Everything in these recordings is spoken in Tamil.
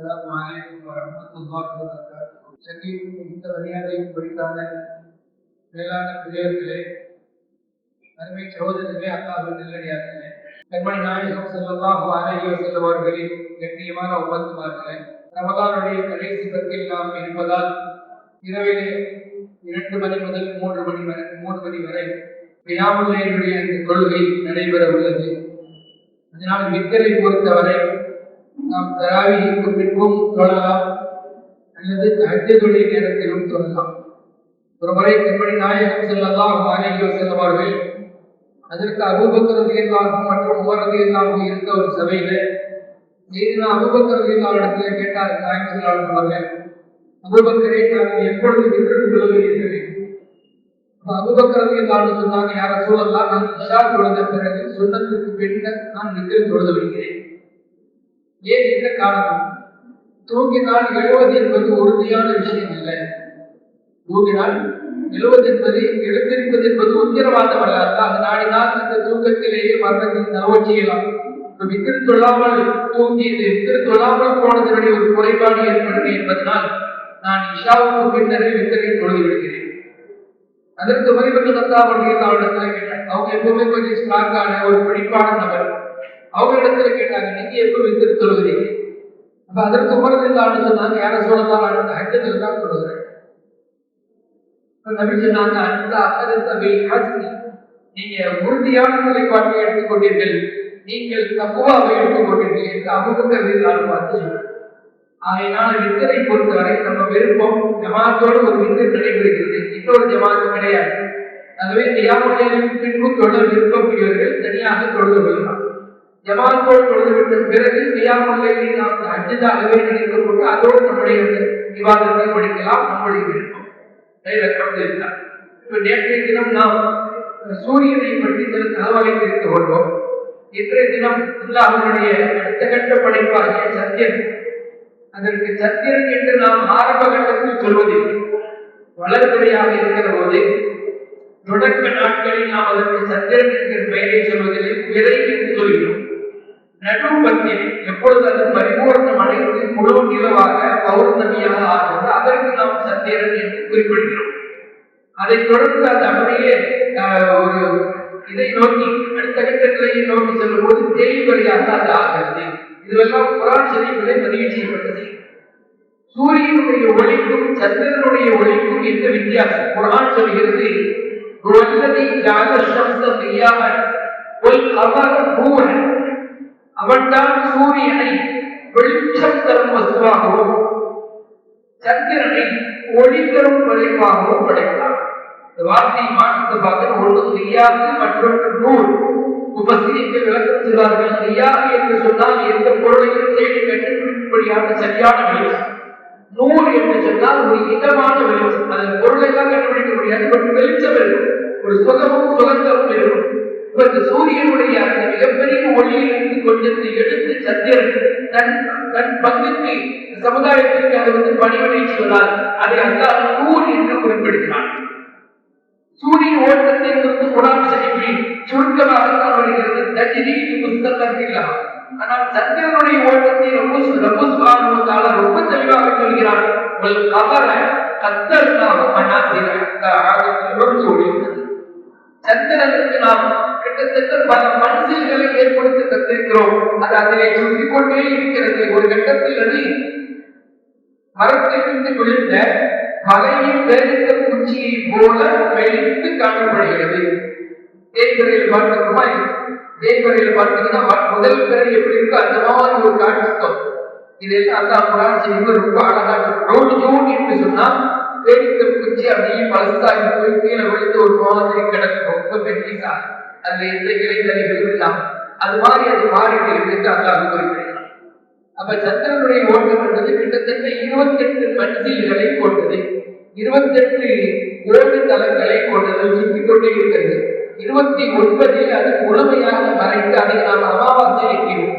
அஸ்லாம் வலைக்கம் வரமத்துல்லாஹி வபரகாத்துஹு சென்னையில் மிகுந்த மரியாதையும் குறித்தான மேலான பெரியவர்களே கண்ணியமான உபத்துமார்களே கடைசி பத்தில் நாம் இருப்பதால் இரவிலே இரண்டு மணி முதல் மூன்று மணி வரை மூன்று மணி வரை வியாமுல்லையினுடைய அந்த கொள்கை நடைபெற உள்ளது. அதனால் வித்தலை பொறுத்தவரை நாம் தராவிக்கு பின்பும் தொழலாம். அல்லது ஹஜ்ஜதுடைய நேரத்திலும் தொழலாம். ஒரு முறை கண்மணி நாயகம் செல்லலாம் அலைஹி வஸல்லம் அவர்கள் அதற்கு அபூபக்கரதியல்லாகும் மற்றும் உமரதியல்லாகும் இருந்த ஒரு சபையில செய்தினா அபூபக்கரதியல்லா இடத்துல கேட்டார் நாயகம் செல்லாலும் சொன்னாங்க அபூபக்கரை நான் எப்பொழுது விட்டு கொள்கிறீர்கள் அபுபக்கரதியல்லான்னு சொன்னாங்க யார சூழல்லாம் நான் இஷா தொழுத பிறகு சுண்ணத்துக்கு பின்னர் நான் நித்திரை தொழுது விடுகிறேன். ஏன் என்ன காரணம்? தூங்கினால் எழுவது என்பது உறுதியான விஷயம் இல்லை. தூங்கினால் எழுவது என்பது எழுந்திருப்பது என்பது உத்தரவாதம் அல்ல அல்லாஹ் நாடினால் இந்த தூக்கத்திலேயே மரணத்தில் நலவ செய்யலாம் வித்திரு தொழாமல் தூங்கியது வித்திரு தொழாமல் போனதனுடைய ஒரு குறைபாடு ஏற்படுது என்பதனால் நான் இஷாவுக்கு பின்னரே வித்தரை தொழுது விடுகிறேன். அதற்கு மதிப்பெண் தத்தா அவர்கள் அவரிடத்துல அவங்க எப்பவுமே கொஞ்சம் ஸ்ட்ராங்கான ஒரு படிப்பான நபர். அவங்க இடத்துல கேட்டாங்க நீங்க எப்போ வித்திரு தொழுகிறீங்க அப்ப அதற்கு உமரதில்லான்னு சொன்னாங்க யார சொல்லலாம் அடுத்த ஹஜ்ஜத்தில் தான் தொழுகிறேன். நபி சொன்னாங்க அந்த அக்கரத்தவை ஹஸ்தி நீங்க உறுதியான நிலைப்பாட்டை எடுத்துக்கொண்டீர்கள். நீங்கள் தப்புவாவை எடுத்துக்கொண்டீர்கள் என்று அபுபக்கரில்லான்னு பார்த்து சொன்னாங்க ஆகையினால் வித்தரை பொறுத்தவரை நம்ம விருப்பம் ஜமாத்தோடு ஒரு வித்தர் நடைபெறுகிறது. இன்னொரு ஜமாத்து கிடையாது. அதுவே தியாமுடைய பின்பு தொடர் விருப்பக்கூடியவர்கள் தனியாக தொழுது கொள்ளலாம். ஜமாத்தோடு தொழுது பிறகு தியாமுல்லை நாம் அஞ்சதாகவே நினைத்து கொண்டு அதோடு நம்முடைய விவாதத்தை படிக்கலாம் நம்முடைய விருப்பம். இருக்கிறார் நேற்றைய தினம் நாம் சூரியனை பற்றி சில தகவலை தெரிந்து கொள்வோம் இன்றைய தினம் அல்லாஹனுடைய அடுத்த கட்ட படைப்பாகிய சத்தியம் அதற்கு சத்திரன் என்று நாம் ஆரம்ப கட்டத்தில் சொல்வதில்லை. வளர்த்துறையாக இருக்கிற போது தொடக்க நாட்களில் நாம் அதற்கு சத்திரன் என்கிற பெயரை சொல்வதில்லை. விரை என்று சொல்கிறோம். நடுப்பத்தில் எப்பொழுது அது பரிபூர்ணம் அடைந்து முழு நிலவாக பௌர்ணமியாக ஆகிறது அதற்கு நாம் சத்திரன் என்று குறிப்பிடுகிறோம். அதைத் தொடர்ந்து அது அப்படியே ஒரு இதை நோக்கி அடுத்த கட்ட நிலையை நோக்கி செல்லும் போது தேய்வரையாக அது ஆகிறது. இதுவெல்லாம் குரான் ஷரீஃபிலே பதிவு செய்யப்பட்டது. சூரியனுடைய ஒளிக்கும் சந்திரனுடைய ஒளிக்கும் எந்த வித்தியாசம்? குரான் சொல்கிறது ஜாக ஜால ஷம்ஸ ஒல் அவன்தான் சூரியனை வெளிச்சம் தரும் வசுவாகவும் சந்திரனை ஒளி தரும் விளைவாகவும் படைத்தான். இந்த வார்த்தை மாற்றமாக ஒன்று செய்யாது மற்றொன்று நூல். உபசிரிக்கு விளக்கம் செய்வார்கள் செய்யாது என்று சொன்னால் எந்த பொருளையும் தேடி கண்டுபிடிக்கும்படியாக சரியான வெளிச்சம் நூல் என்று சொன்னால் ஒரு இதமான வெளிச்சம் அதன் பொருளை எல்லாம் கண்டுபிடிக்க முடியாது பட் வெளிச்சம் இருக்கும். ஒரு சுகமும் சுகந்தமும் இருக்கும். இப்பொழுது சூரியனுடைய அந்த மிகப்பெரிய ஒளியிலிருந்து கொஞ்சத்தை எடுத்து சந்திரன் தன் தன் பங்குக்கு சமுதாயத்திற்கு அதை வந்து பணிவிடை செய்வதால் அதை அந்த நூல் என்று குறிப்பிடுகிறான். சூரியன் ஓட்டத்தை குறித்து குரான் ஷரீஃபில் சுருக்கமாக தான் வருகிறது புத்தகம் முஸ்தகரில்லா ஆனால் சந்திரனுடைய ஓட்டத்தை ரொம்ப ரொம்ப தால ரொம்ப தெளிவாக சொல்கிறான் உங்கள் கபர கத்தர்னாஹு மனாசிர ஆகத்திலும் சந்திரனுக்கு நாம் கிட்டத்தட்ட பல மனசில்களை ஏற்படுத்தி தந்திருக்கிறோம். அது அதிலே சுற்றிக் கொண்டே இருக்கிறது. ஒரு கட்டத்தில் அது மரத்திலிருந்து விழுந்த மலையின் வேறித்த குச்சியை போல வெளித்து காணப்படுகிறது. தேய்வரையில் பார்த்தோம்னா தேய்வரையில் பார்த்தீங்கன்னா முதல் பேர் எப்படி இருக்கோ அந்த மாதிரி ஒரு காட்சித்தம் இதெல்லாம் அந்த குரான் செய்வது ரொம்ப அழகா ரோடு ஜூன் என்று சொன்னா வேடிக்கை குச்சி அப்படியே பழசாகி போய் கீழே விழுந்து ஒரு மாதிரி கிடக்கும். ரொம்ப பெருசா அதுல எந்த தனி இல்லாம அது மாதிரி அது மாறிட்டு இருக்கு அல்லாஹ் குறிப்பிடுகிறான் அப்ப சந்திரனுடைய ஓட்டம் என்பது கிட்டத்தட்ட இருபத்தி எட்டு மன்சில்களை கொண்டது. இருபத்தி எட்டு ஓடு தலங்களை கொண்டது சுற்றி கொண்டே இருக்கிறது. இருபத்தி ஒன்பதில் அது முழுமையாக மறைத்து அதை நாம் அமாவாசை வைக்கிறோம்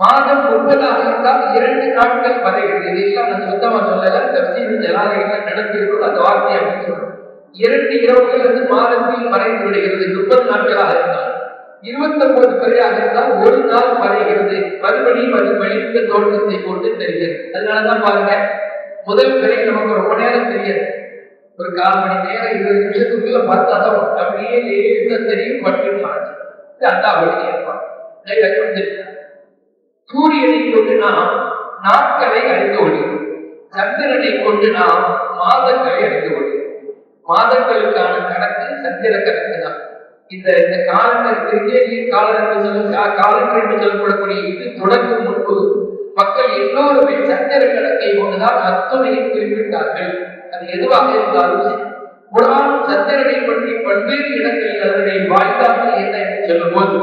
மாதம் ஒன்பதாக இருந்தால் இரண்டு நாட்கள் மறைகிறது. இதெல்லாம் நான் சுத்தமா சொல்லல. தப்சீல் ஜலாலயங்கள் நடத்தியிருக்கோம் அந்த வார்த்தை அப்படின்னு சொல்றோம். இரண்டு இரவுகள் அது மாதத்தில் மறைந்து விடுகிறது முப்பது நாட்களாக இருந்தால். இருபத்தி ஒன்பது பிறையாக இருந்தால் ஒரு நாள் மறைகிறது. மறுபடியும் அது வலிந்த தோற்றத்தை கொண்டு தெரிகிறது. அதனாலதான் பாருங்க முதல் பிறை நமக்கு ரொம்ப நேரம் தெரியாது. ஒரு கால் மணி நேரம் இருபது நிமிஷத்துக்குள்ள பார்த்தா தான் அப்படியே லேசா தெரியும் பட்டு மாறுது. இது அல்லாஹ்வுடைய ஏற்பாடு சூரியனை கொண்டு நாம் நாட்களை அழிந்து கொள்கிறோம் சந்திரனை கொண்டு நாம் மாதங்களை அழிந்து கொள்கிறோம் மாதங்களுக்கான கணக்கு சந்திர கணக்கு தான் இந்த இந்த காலண்டர் கிரிகேரியன் காலண்டர் என்று சொல்ல காலண்டர் என்று சொல்லப்படக்கூடிய இது தொடங்கும் முன்பு மக்கள் எல்லோருமே சந்திர கணக்கை கொண்டுதான் அத்துணையை குறிப்பிட்டார்கள். அது எதுவாக இருந்தாலும் சரி. குரான் சந்திரனை பற்றி பல்வேறு இடங்களில் அதனுடைய வாய்தாக்கள் என்ன என்று சொல்லும் போது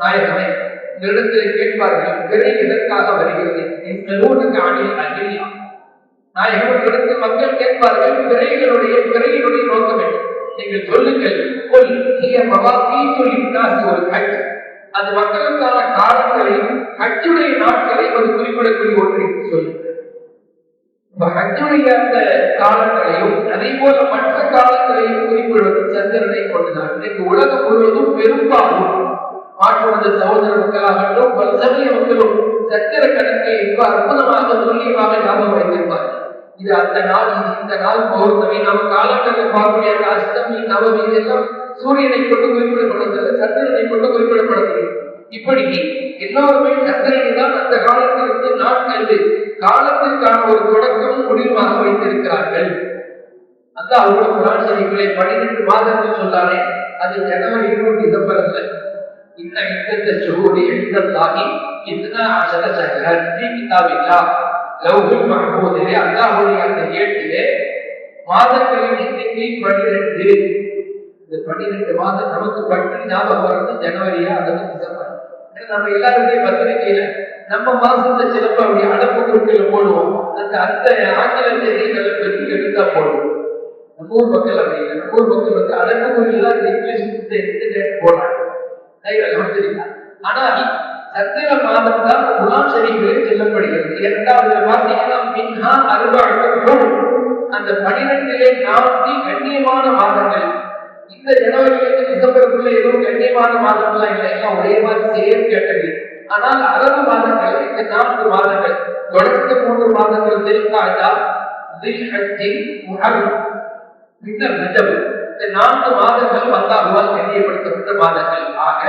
நாயகமே இந்த கேட்பார்கள் பிறை எதற்காக வருகிறது? செலவுக்கு அணில் அகிலியா நாயகம் இடத்தில் மக்கள் கேட்பார்கள் பிறைகளுடைய பிறையினுடைய நோக்கம் என்ன? நீங்கள் சொல்லுங்கள் கொல் ஒரு ஹஜ். அது மக்களுக்கான காலங்களையும் ஹஜ்ஜுடைய நாட்களையும் அது குறிப்பிடக்கூடிய ஒன்று என்று சொல்லுங்கள். ஹஜ்ஜுடைய அந்த காலங்களையும் அதே போல மற்ற காலங்களையும் குறிப்பிடுவது சந்திரனை கொண்டுதான். இன்னைக்கு உலகம் முழுவதும் பெரும்பாலும் மாற்று வந்த சகோதர மக்களாகட்டும் பல சமய மக்களும் சத்திர கணக்கை ரொம்ப அற்புதமாக துல்லியமாக ஞாபகம் வைத்திருப்பார்கள். இது அந்த நாள் இது இந்த நாள் பௌர்ணமி நம்ம காலங்களில் பார்க்கக்கூடிய அஷ்டமி நவமி இதெல்லாம் சூரியனை கொண்டு குறிப்பிடப்படுகிறது சந்திரனை கொண்டு குறிப்பிடப்படுகிறது இப்படி எல்லோருமே சந்திரனை தான் அந்த காலத்திலிருந்து நாட்கள் காலத்திற்கான ஒரு தொடக்கம் முடிவாக வைத்திருக்கிறார்கள். அந்த அவரோட குரான் சரிவுகளை பன்னிரெண்டு மாதங்கள் சொன்னாலே அது ஜனவரி டு டிசம்பர் அல்ல. இன்ன இந்த ஷுஹூரி எழுதல்லாஹி இத்னா அஷர அசர ஃபீ கிதாபில்லாஹ் லவ்ஹுல் மஹ்பூதிலே அல்லாஹுடைய அந்த ஏட்டிலே மாதங்களின் எண்ணிக்கை பன்னிரெண்டு. இந்த பன்னிரெண்டு மாதம் நமக்கு பட்டு ஞாபகம் வர்றது ஜனவரியா அல்லது டிசம்பர். நம்ம எல்லாருமே பத்திரிகையில நம்ம மாசத்துல சிலப்ப அப்படி அடப்பு குறுக்கில போடுவோம். அந்த அந்த ஆங்கில செய்திகளை பற்றி எடுத்தா போடுவோம். நம்ம ஊர் மக்கள் அப்படி இல்லை. நம்ம ஊர் மக்கள் வந்து அடக்கு குறியில் இங்கிலீஷ் எடுத்து போடுறாங்க. கைகள் தெரியுமா ஆனால் சத்திர மாதம் தான் குலாம் ஷரீஃபில் சொல்லப்படுகிறது. இரண்டாவது பார்த்தீங்கன்னா மின்ஹா அறுபது அந்த பனிரெண்டிலே நான்கு கண்ணியமான மாதங்கள். இந்த ஜனவரியிலிருந்து டிசம்பருக்குள்ள எதுவும் கண்ணியமான மாதங்கள்லாம் இல்லை. எல்லாம் ஒரே மாதிரி சேம் கேட்டது. ஆனால் அரபு மாதங்கள் இந்த நான்கு மாதங்கள் தொடர்ந்து மூன்று மாதங்கள் தில்காஜா தில்ஹஜ்ஜி முஹர்ரம். இந்த ரஜப் இந்த நான்கு மாதங்கள் அல்லாஹுவால் கண்ணியப்படுத்தப்பட்ட மாதங்கள். ஆக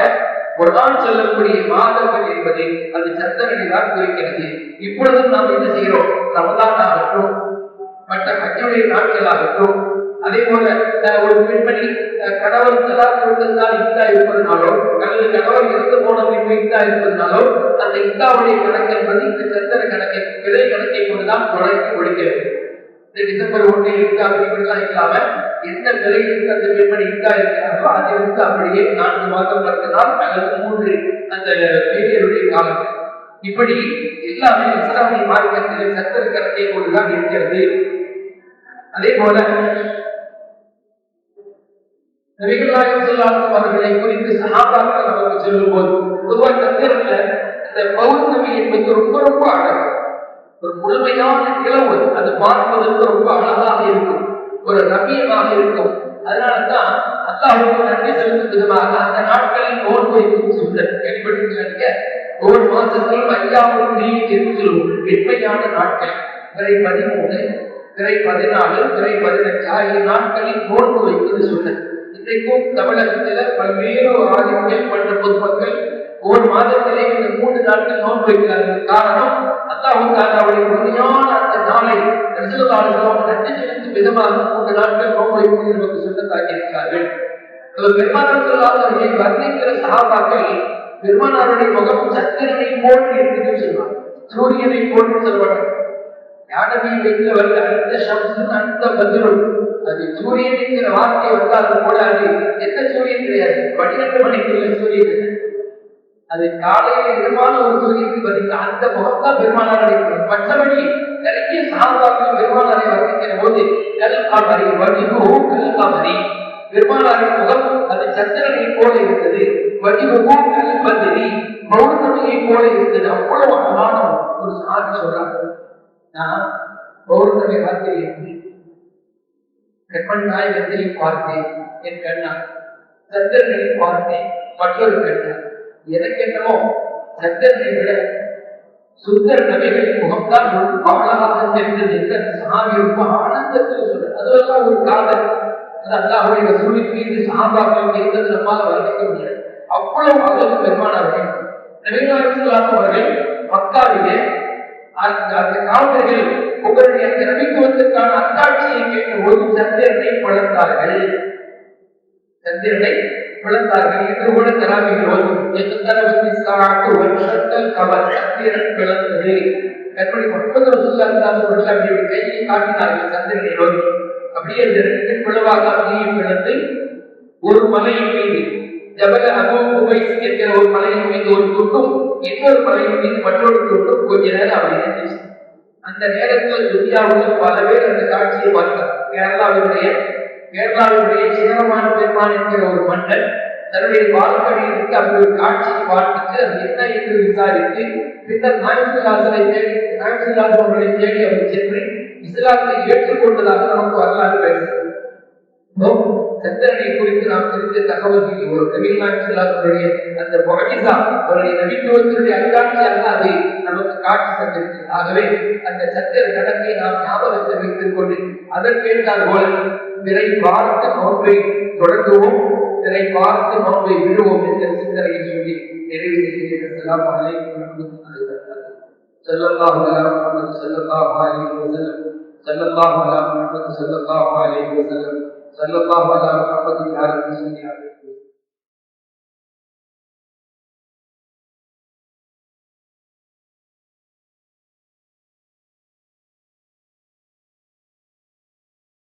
குர்ஆன் சொல்லக்கூடிய மாதங்கள் என்பது அது சந்திரனை தான் குறிக்கிறது. இப்பொழுதும் நாம் என்ன செய்கிறோம்? ரமதான் ஆகட்டும் மற்ற ஹஜ்ஜுடைய நாட்கள் ஆகட்டும் அதே போல அஹ், ஒரு பெண்மணி அஹ், கணவன் தலா கொடுத்ததால் இந்தா இருப்பதனாலோ அல்லது கணவன் இருந்து போன பின்பு இந்தா இருப்பதனாலோ அந்த இந்தாவுடைய கணக்கு என்பது இந்த சந்திர கணக்கை பிறை கணக்கை கொண்டுதான் தொடங்கி கொடுக்க வேண்டும் இந்த டிசம்பர் ஒன்று இருக்கு அப்படிங்கிறதுலாம் இல்லாம எந்த நிலையில் அந்த பெண்மணி இருக்கா இருக்கிறார்களோ அதிலிருந்து அப்படியே நான்கு மாதம் பத்து நாள் அல்லது மூன்று அந்த பீரியருடைய காலம் இப்படி எல்லாமே இஸ்லாமிய மார்க்கத்தில் சத்திர கணக்கை கொண்டுதான் இருக்கிறது. அதே போல நபிகள்நாயகம் சொல்லாத அவர்களை குறித்து சகாபாக்கள் நமக்கு சொல்லும் போது பொதுவாக சந்திரன்ல இந்த பௌர்ணமி என்பது ரொம்ப ரொம்ப அழகு. ஒரு முழுமையான நிலவு அது பார்ப்பதற்கு ரொம்ப அழகாக இருக்கும். ஒரு ரம்மியமாக இருக்கும். அதனாலதான் அல்லாஹுக்கு நன்றி செலுத்தும் விதமாக அந்த நாட்களில் நோன்பு வைக்கும் சுந்தர் கேள்விப்பட்டிருக்கீங்க ஒவ்வொரு மாசத்திலும் ஐயாவும் நீ என்று வெண்மையான நாட்கள். பிறை பதிமூணு பிறை பதினாலு பிறை பதினஞ்சு. ஆகிய நாட்களில் நோன்பு வைப்பது சொன்னது இன்றைக்கும் தமிழகத்தில் பல்வேறு ஆதிக்கங்கள் மற்ற பொதுமக்கள் ஒவ்வொரு மாதத்திலே இந்த மூன்று நாட்கள் நோன்பு வைக்கிறார்கள். காரணம் அல்லாஹு தாலாவுடைய முழுமையான அந்த நாளை ரசூலுல்லாஹி நன்றி செலுத்தும் விதமாக மூன்று நாட்கள் நோன்பு வைப்பது நமக்கு சொல்லத்தாக்கி இருக்கிறார்கள் பெருமானார் சொல்லாதவர்களை வர்ணிக்கிற சகாபாக்கள் பெருமானாருடைய முகம் சத்திரனை போன்று இருக்குன்னு சொல்லுவாங்க. சூரியனை போன்று சொல்வாங்க யானவி வைத்துல வருது அந்த சம்சன் அந்த பதிலும் அது சூரியன் என்கிற வார்த்தை வந்தால் கூட அது எந்த சூரியன் கிடையாது? பன்னிரண்டு மணிக்குள்ள சூரியன் அது காலையில இதமான ஒரு சூரியனுக்கு பதில் அந்த முகம் தான் மற்றபடி நிறைய சாதாக்கள் பெருமானாரை வர்ணிக்கிற போது கல் காமரி வடிவோ கல் காமரி பெருமானாரின் முகம் அது சந்திரனை போல இருந்தது. வடிவோ கல் பதிரி பௌர்ணமியை போல இருந்தது. அவ்வளவு அழகான ஒரு சாதி சொல்றாங்க. நான் பௌர்ணமி ராத்திரி கண்மண் நாயகத்தை பார்த்தேன் என் கண்ணா சந்திரனை பார்த்தேன் மற்றொரு கண்ணா எனக்கு என்னமோ விட சுந்தர் நபிகளின் முகம்தான் ஒரு அவ்வளவாக தெரிந்தது என்று அந்த சாமி ரொம்ப ஆனந்தத்தில் சொல்றார். அதுவெல்லாம் ஒரு காதல். அது அல்லாஹுடைய ரசூலின் மீது சாபாக்கள் இருந்தது நம்மால் வர்ணிக்க முடியாது. அவ்வளவு அவ்வளவு பெருமானார்கள் நபிகளாம் அவர்கள் மக்காவிலே அந்த காவலர்கள் உங்களுடைய அந்த நபித்துவத்திற்கான அத்தாட்சியை கேட்டபோது சந்திரனை வளர்ந்தார்கள் சந்திரனை பிளந்தார்கள் என்று கூட தராமிகள் எத்தரவத்தி சாட்டு வருஷத்தல் கவர் சந்திரன் பிளந்தது. எப்படி முப்பது வருஷம் அவர்கள் அப்படி கையை காட்டினார்கள் சந்திரனை நோக்கி. அப்படியே அந்த ரெண்டு பிளவாக அப்படியே பிளந்து ஒரு மலையின் மீது ஜபல அபு உவைஸ் என்கிற ஒரு மலையின் மீது ஒரு துண்டும் இன்னொரு மலையின் மீது மற்றொரு துண்டும் கொஞ்ச நேரம் அப்படி இருந்துச்சு. அந்த நேரத்தில் இந்தியாவில் பல பேர் அந்த காட்சியை பார்த்தார் கேரளாவினுடைய கேரளாவினுடைய சிவனமான பெருமான் என்கிற ஒரு மன்னன் தன்னுடைய வாழ்க்கையிலிருந்து அப்படி ஒரு காட்சியை பார்த்துட்டு அது என்ன என்று விசாரித்து பின்னர் நாயசுலாசனை தேடி நாயசுலாசன் அவர்களை தேடி அவர் சென்று இஸ்லாத்தை ஏற்றுக்கொண்டதாக நமக்கு வரலாறு பேசுகிறது. சந்திரனை குறித்து நாம் தெரிந்த தகவல்கள் ஒரு கபீர் நாயசுலாசனுடைய அந்த மொழிசா அவருடைய நபித்துவத்தினுடைய அங்காட்சி அல்ல அதை நமக்கு காட்சி தந்திருக்கிறது. ஆகவே அந்த சத்திர நடத்தை நாம் ஞாபகத்தை வைத்துக் கொண்டு அதற்கேற்றால் போல பிறை பார்த்து நோன்பை தொடங்குவோம். பிறை பார்த்து நோன்பை விடுவோம் என்ற சிந்தனையை சொல்லி நிறைவு செய்கிறேன் அஸ்ஸலாமு அலைக்கும் வரஹ்மத்துல்லாஹி வபரகாத்துஹு. ஸல்லல்லாஹு அலா முஹம்மது